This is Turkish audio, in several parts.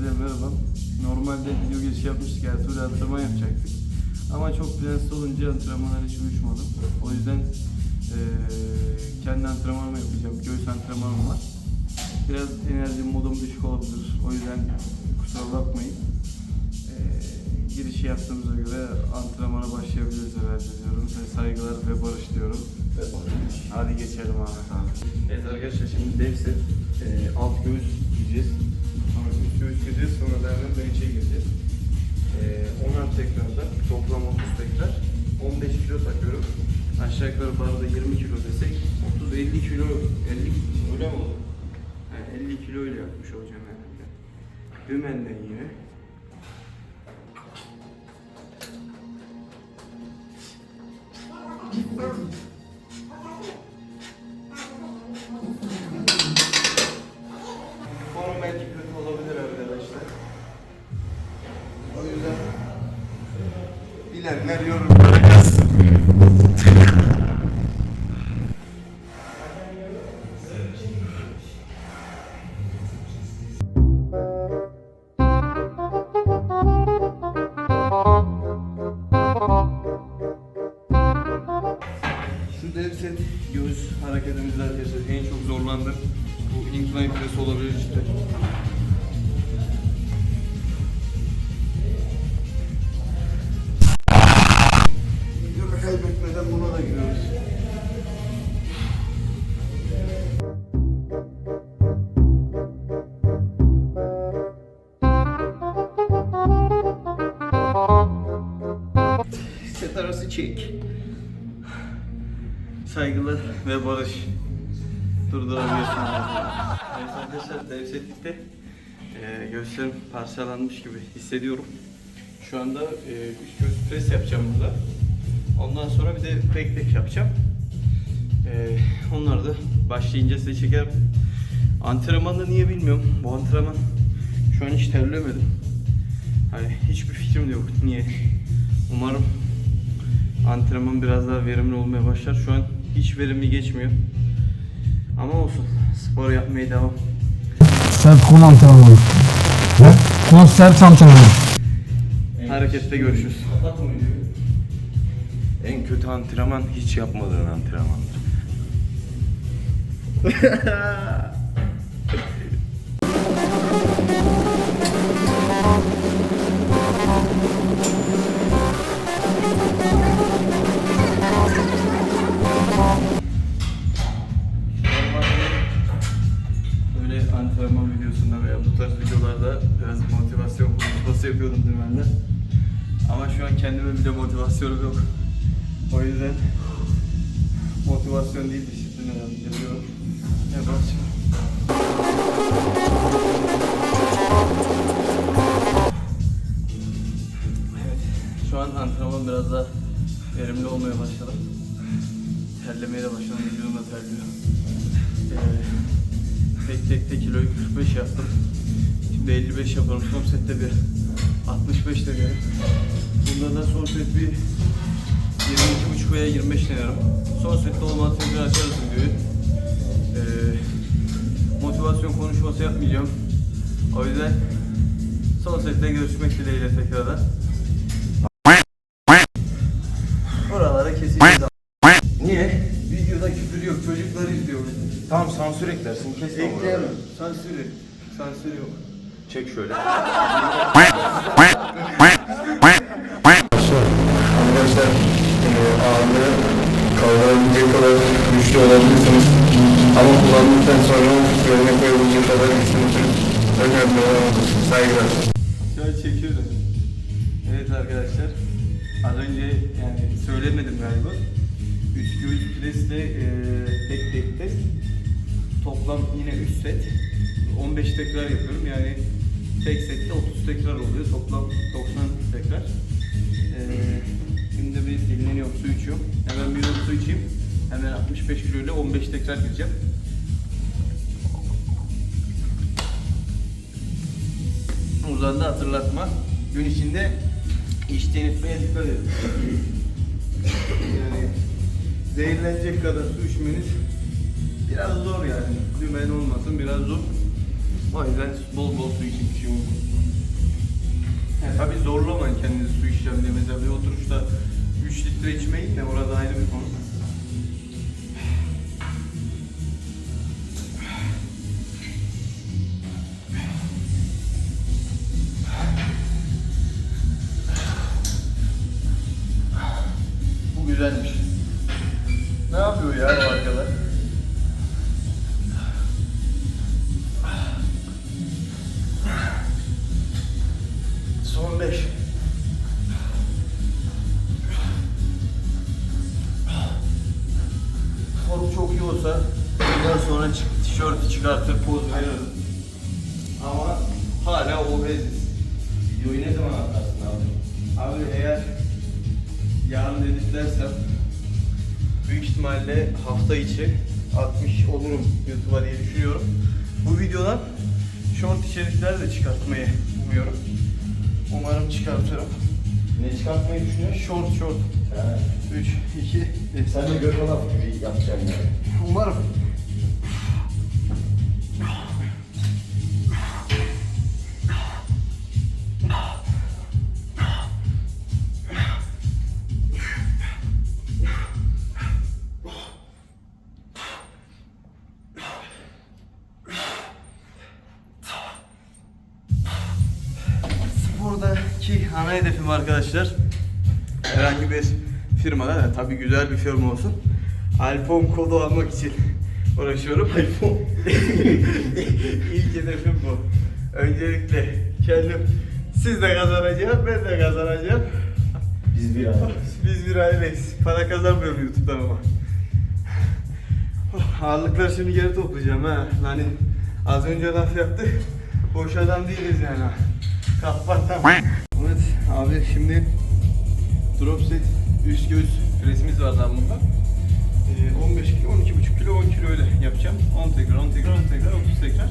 Herkese merhaba. Normalde video girişi yapmıştık, Ertuğrul antrenman yapacaktık. Ama çok prensli olunca antrenmanlar hiç uyuşmadı. O yüzden eee kendi antrenmanımı yapacağım. Göğüs antrenmanım var. Biraz enerjim, modum düşük olabilir. O yüzden kusura bakmayın. Eee girişi yaptığımıza göre antrenmana başlayabiliriz herhalde diyorum. Ve saygılar ve barış diyorum. Hadi geçelim Ahmet abi. Evet arkadaşlar şimdi dev set eee, alt göğüs gideceğiz. Gideceğiz. Sonra hemen bench'e gireceğiz. Eee 10'ar tekrarda toplam 30 tekrar 15 kilo takıyorum. Aşağı yukarı barda 20 kilo desek 30-50 kilo 50 öyle mi olur? Yani 50 kilo ile yapmış olacağım herhalde. Dümenden yine. Form bilenler yorumlara yazsın. Şu dev set göğüs hareketimizde arkadaşlar en çok zorlandım. Bu incline press olabilir işte. Saygılar ve barış. Durdurabiliyorsun. evet arkadaşlar dev set bitti. Ee, göğüslerim parçalanmış gibi hissediyorum. Şu anda e, üst göğüs pres yapacağım burada. Ondan sonra bir de tek tek yapacağım. Ee, onları da başlayınca size çekerim. Antrenmanda niye bilmiyorum. Bu antrenman şu an hiç terlemedim. Hani hiçbir fikrim de yok niye. Umarım antrenman biraz daha verimli olmaya başlar. Şu an hiç verimli geçmiyor. Ama olsun. Spor yapmaya devam. Sert kol antrenmanı. Ne? Kol sert antrenmanı. Harekette görüşürüz. En kötü antrenman hiç yapmadığın antrenmandır. videolarda biraz motivasyon konuşması yapıyordum dümenden. Ama şu an kendime bile motivasyonum yok. O yüzden motivasyon değil disiplin önemli diyorum. Başlayalım. Evet, şu an antrenman biraz daha verimli olmaya başladı. Terlemeye de başladım, vücudum da terliyor. Ee, tek tek tek kiloyu 45 yaptım. Şimdi 55 yaparım. Son sette bir 65 denerim. Bunda da son set bir 22,5 veya 25 denerim. Son sette olmazsa bir açarız videoyu. Ee, motivasyon konuşması yapmayacağım. O yüzden son sette görüşmek dileğiyle tekrardan. Buralara keseceğiz. Niye? Videoda küfür yok. Çocuklar izliyor. Tamam sansür eklersin kesme Ekleyemem. buraları. Sansür. Sansür yok. Çek şöyle. Arkadaşlar eee, ağırlığı kaldırabilecek kadar güçlü olabilirsiniz. Ama kullandıktan sonra yerine koyabilecek kadar güçlüsünüz. Önemli olan. Saygılar. An çekiyorum. Evet arkadaşlar. Az önce yani söylemedim galiba. Üst göğüs presle e, tek tek tek. Toplam yine 3 set. 15 tekrar yapıyorum. Yani tek sette 30 tekrar oluyor. Toplam 90 tekrar. E, şimdi bir dinleniyorum. Su içiyorum. Hemen bir su içeyim. Hemen 65 kilo ile 15 tekrar gireceğim. Uzandı hatırlatma. Gün içinde içtiğiniz suya dikkat edin. yani zehirlenecek kadar su içmeniz biraz zor yani. Dümen olmasın biraz zor. O yüzden bol bol su için bir şey olur. Yani tabii zorlamayın kendinizi su işlemde. Mesela bir oturuşta 3 litre içmeyin de orada ayrı bir konu. Sonra çık, tişörtü çıkartır poz veririm. Ama hala obeziz. Videoyu ne zaman atarsın abi? Abi eğer yarın editlersem büyük ihtimalle hafta içi 60 olurum YouTube'a diye düşünüyorum. Bu videodan short içerikler de çıkartmayı umuyorum. Umarım çıkartırım. Ne çıkartmayı düşünüyorsun? Short short. 3, 2, 1. Sen de göt laf gibi yapacaksın yani. Umarım. Ana hedefim arkadaşlar herhangi bir firmada da tabii güzel bir firma olsun. Alpom kodu almak için uğraşıyorum. Alpom. İlk hedefim bu. Öncelikle kendim siz de kazanacağım, ben de kazanacağım. Biz bir aileyiz. Biz bir aileyiz. Para kazanmıyorum YouTube'dan ama. Oh, Ağırlıkları şimdi geri toplayacağım ha. Hani az önce laf yaptık. Boş adam değiliz yani. Kapattan. Abi şimdi drop set üst göğüs presimiz var lan bunda. Ee, 15 kilo, 12,5 kilo, 10 kilo öyle yapacağım. 10 tekrar, 10 tekrar, 10 tekrar, 30 tekrar.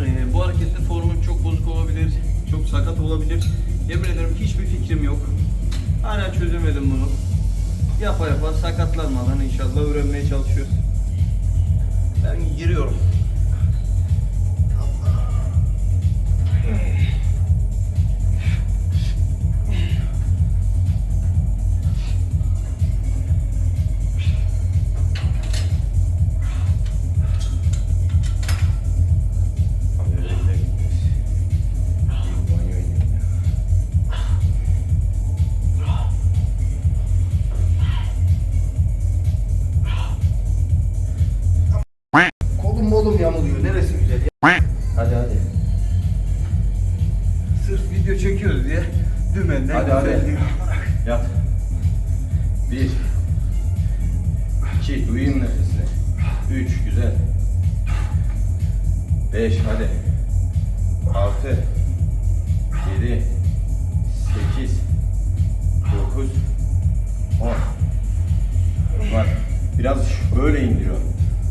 Ee, bu harekette formum çok bozuk olabilir, çok sakat olabilir. Yemin ederim hiçbir fikrim yok. Hala çözemedim bunu. Yapa yapa sakatlanmadan inşallah öğrenmeye çalışıyoruz. Ben giriyorum. Böyle indiriyor.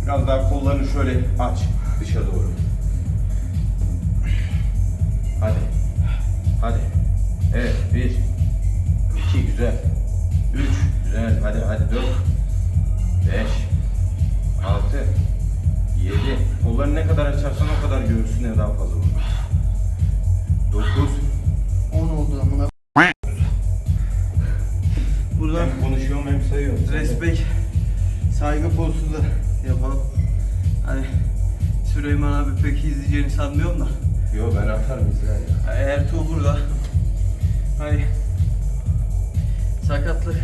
Biraz daha kollarını şöyle aç. Dışa doğru. Hadi. Hadi. Evet. Bir. İki. Güzel. Üç. Güzel. Hadi hadi. Dört. Beş. Altı. Yedi. Kollarını ne kadar açarsan o kadar göğsüne daha fazla vurur. Dokuz. 10 oldu amına. Buradan Hem konuşuyorum hem sayıyorum. respect, saygı postu da yapalım. Hani Süleyman abi pek izleyeceğini sanmıyorum da. Yo ben atarım izler ya. Ertuğ burada. Hani sakatlık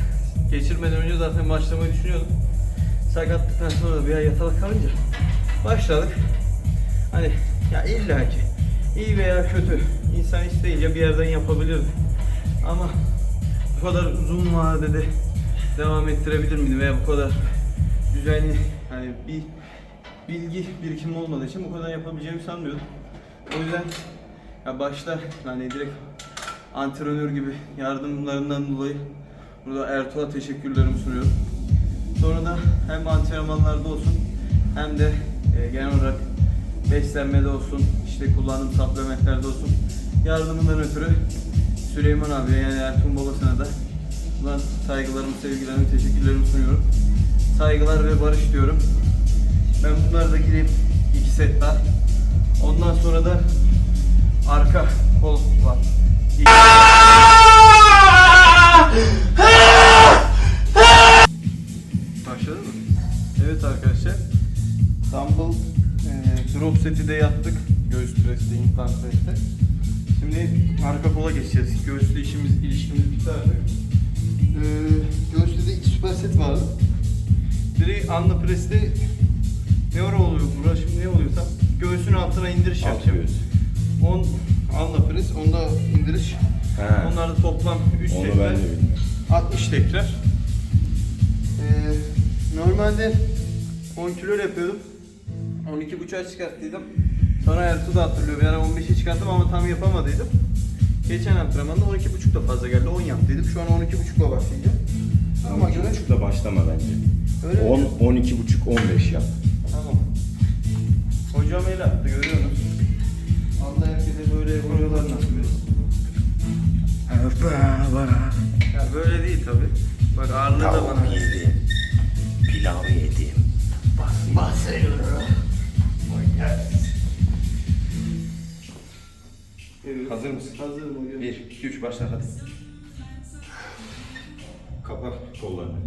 geçirmeden önce zaten başlamayı düşünüyordum. Sakatlıktan sonra bir ay yatalak kalınca başladık. Hani ya illa ki iyi veya kötü insan isteyince bir yerden yapabilirdi. Ama bu kadar uzun vadede devam ettirebilir miydi veya bu kadar düzenli hani bir bilgi birikimi olmadığı için bu kadar yapabileceğimi sanmıyordum. O yüzden ya başta hani direkt antrenör gibi yardımlarından dolayı burada Ertuğ'a teşekkürlerimi sunuyorum. Sonra da hem antrenmanlarda olsun hem de e, genel olarak beslenmede olsun, işte kullandığım supplementlerde olsun yardımından ötürü Süleyman abiye yani Ertuğ'un babasına da saygılarımı, sevgilerimi, teşekkürlerimi sunuyorum saygılar ve barış diyorum. Ben bunları da gireyim iki set daha. Ondan sonra da arka kol var. Başladı mı? Evet arkadaşlar. Dumbbell e, drop seti de yaptık. İndiriş. He. Onlar da toplam 3 Onu tekrar. ben de bilmiyorum. 60 tekrar. Ee, normalde 10 kilo yapıyordum. 12.5'a çıkarttıydım. Sonra Ertuğ da hatırlıyor. Bir ara 15'e çıkarttım ama tam yapamadıydım. Geçen antrenmanda 12.5 da fazla geldi. 10 yaptıydım. Şu an 12.5'la başlayacağım. Ama göre 12.5'la başlama bence. Öyle mi? 10, 12.5, 15 yap. Tamam. Hocam el attı görüyorsunuz. Allah herkese böyle vuruyorlar nasıl bir. Ya böyle değil tabi. Bak ağırlığı da bana. yedim. Pilav yedim. Evet. Hazır mısın? Hazırım hocam. 1, 2, 3 başla hadi. Kapa kollarını.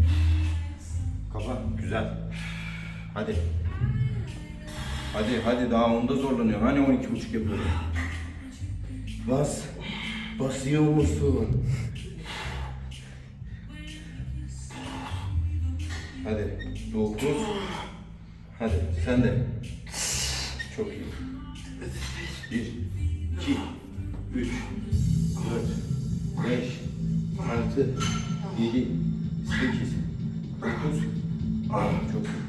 Kapa. Güzel. Hadi. Hadi hadi daha onda zorlanıyor. Hani 12 buçuk yapıyordun? Bas. Basıyor musun? Hadi. 9. Hadi sen de. Çok iyi. 1, 2, 3, 4, 5, 6, 7, 8, 9, 10. Çok iyi.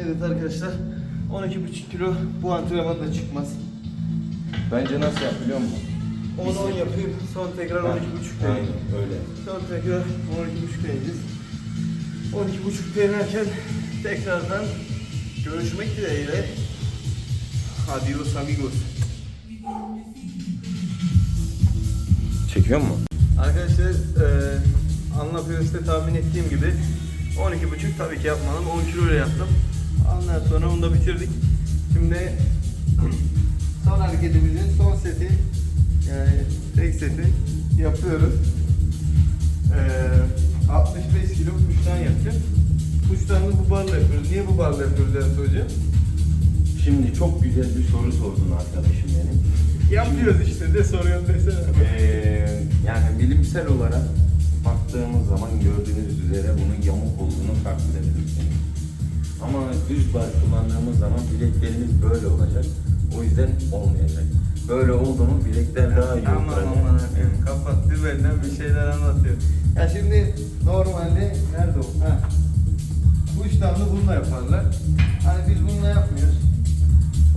Evet arkadaşlar 12,5 kilo bu antrenmanda çıkmaz. Bence nasıl yap biliyor musun? 10 10 yapayım son tekrar 12,5 Aynen deneyim. öyle. Son tekrar 12,5 deneyeceğiz. 12,5 denerken tekrardan görüşmek dileğiyle. Adios amigos. Çekiyor mu? Arkadaşlar eee Anla tahmin ettiğim gibi 12,5 tabii ki yapmadım. 10 kilo ile yaptım. Ondan sonra onu da bitirdik. Şimdi son hareketimizin son seti yani tek seti yapıyoruz. Eee 65 kilo kuştan yapacağım. Kuştanı bu barla yapıyoruz. Niye bu barla yapıyoruz Ertuğ Hocam? Şimdi çok güzel bir soru sordun arkadaşım benim. Yapıyoruz işte de soruyorum desene. Ee, yani bilimsel olarak baktığımız zaman gördüğünüz üzere bunun yamuk olduğunu fark edebilirsiniz. Ama düz bar kullandığımız zaman bileklerimiz böyle olacak. O yüzden olmayacak. Böyle oldu mu bilekler daha iyi Aman oturacak. aman efendim kapat dübenden bir şeyler anlatıyor. Ya şimdi normalde nerede o? Ha. Bu işlemde bununla yaparlar. Hani biz bununla yapmıyoruz.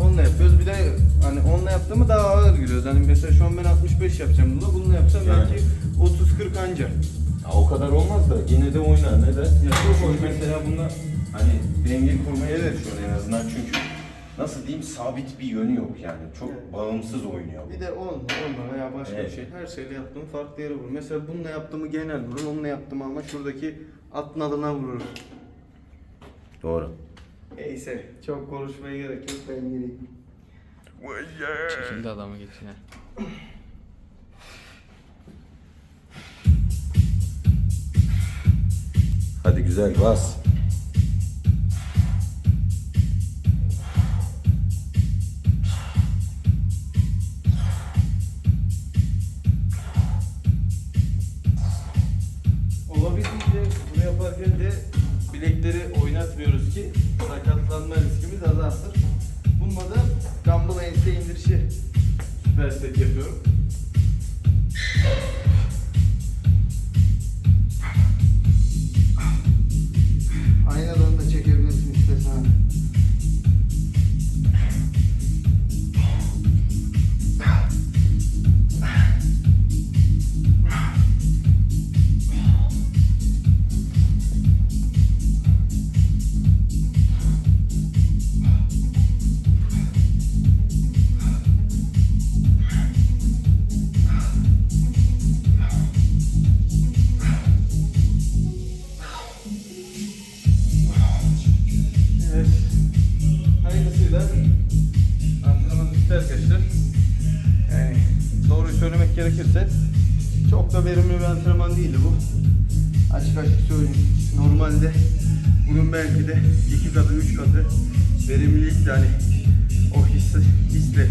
Onunla yapıyoruz. Bir de hani onunla yaptığımı daha ağır giriyoruz. Hani mesela şu an ben 65 yapacağım bununla. Bununla yapsam Yani. belki 30-40 anca. Ya o kadar olmaz da yine de oynar. Neden? Ya çok çok oynar. mesela bunda hani denge kurmaya çalışıyor en azından çünkü nasıl diyeyim sabit bir yönü yok yani. Çok Evet. bağımsız oynuyor bu. Bir de onunla, onunla veya başka Evet. bir şey. Her şeyle yaptığım farklı yere vurur. Mesela bununla yaptığımı genel vurur. Onunla yaptığımı ama şuradaki atın adına vurur. Doğru. Neyse çok konuşmaya gerek yok ben gireyim. Şimdi adamı geçine. Hadi güzel bas. Da verimli bir antrenman değildi bu. Açık açık söyleyeyim. Normalde bunun belki de iki katı, üç katı verimlilik de hani o hissi, hisle,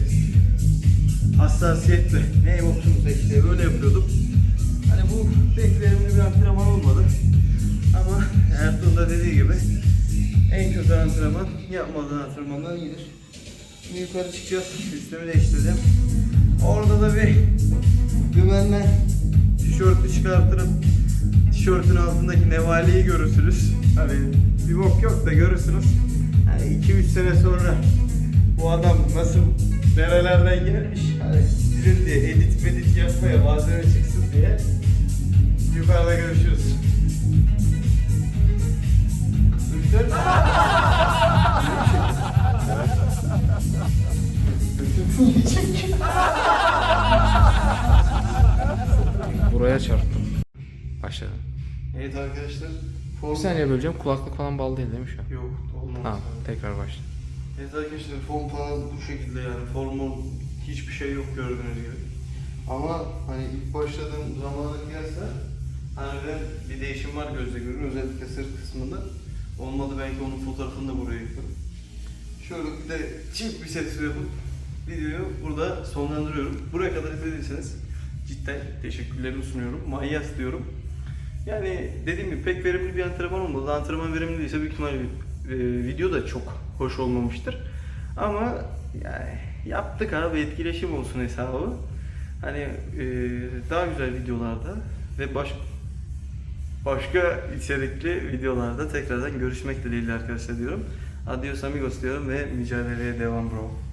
hassasiyetle ne boksunuz işte böyle yapıyordum. Hani bu pek verimli bir antrenman olmadı. Ama Ertuğrul da dediği gibi en kötü antrenman yapmadığın antrenmandan iyidir. Şimdi yukarı çıkacağız. Üstümü değiştireceğim. Orada da bir dümenden tişörtü çıkartırım. Tişörtün altındaki nevaleyi görürsünüz. Hani bir bok yok da görürsünüz. Hani 2-3 sene sonra bu adam nasıl nerelerden gelmiş hani sizin diye edit medit yapmaya malzeme çıksın diye yukarıda görüşürüz. Müşteri Buraya çarptım. Başladım. Evet arkadaşlar. Form... Bir saniye böleceğim. Kulaklık falan bağlı değil değil mi şu an? Yok olmaz. Tamam. Tekrar başla. Evet arkadaşlar form falan bu şekilde yani formun hiçbir şey yok gördüğünüz gibi. Ama hani ilk başladığım zamana kıyasla harbiden bir değişim var gözle görünür özellikle sırt kısmında. Olmadı belki onun fotoğrafını da buraya yaparım. Şöyle bir de çift bir set yapıp videoyu burada sonlandırıyorum. Buraya kadar izlediyseniz cidden teşekkürlerimi sunuyorum. Manyas diyorum. Yani dediğim gibi pek verimli bir antrenman olmadı. Antrenman verimli değilse büyük ihtimalle e, video da çok hoş olmamıştır. Ama yani yaptık abi etkileşim olsun hesabı. Hani e, daha güzel videolarda ve baş, başka içerikli videolarda tekrardan görüşmek dileğiyle arkadaşlar diyorum. Adios amigos diyorum ve mücadeleye devam bro.